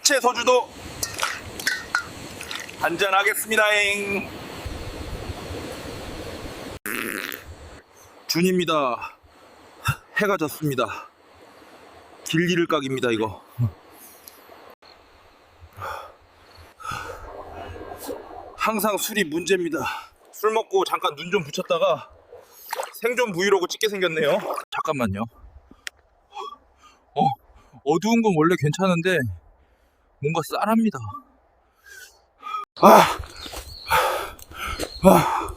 하체 소주도 한잔 하겠습니다잉. 준입니다. 해가 졌습니다. 길기를 깍입니다 이거. 항상 술이 문제입니다. 술 먹고 잠깐 눈 좀 붙였다가 생존 브이로그 찍게 생겼네요. 잠깐만요. 어, 어두운 건 원래 괜찮은데 뭔가 쌀합니다. 아, 아,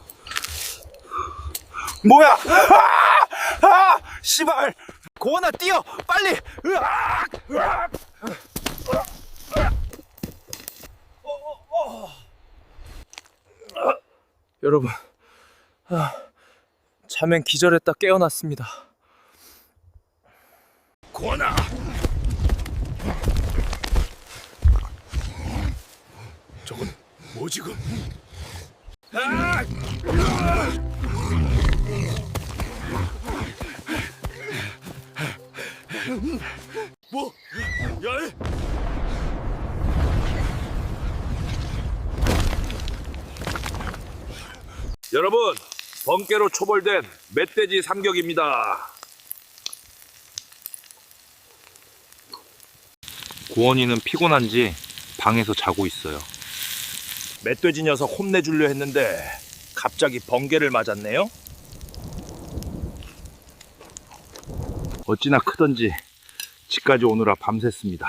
뭐야? 아, 아, 씨발! 고원아 뛰어, 빨리! 으악! 으악! 여러분, 아, 자면 기절했다 깨어났습니다. 고원아! 저건 뭐 지금? 뭐? 야! 여러분, 번개로 초벌된 멧돼지 삼격입니다. 고원이는 피곤한지 방에서 자고 있어요. 멧돼지 녀석 혼내주려 했는데 갑자기 번개를 맞았네요. 어찌나 크던지 집까지 오느라 밤샜습니다.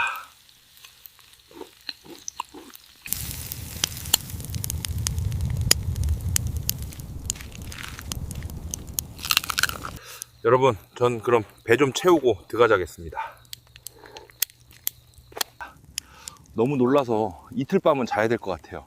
여러분, 전 그럼 배 좀 채우고 들어가자겠습니다. 너무 놀라서 이틀 밤은 자야 될 것 같아요.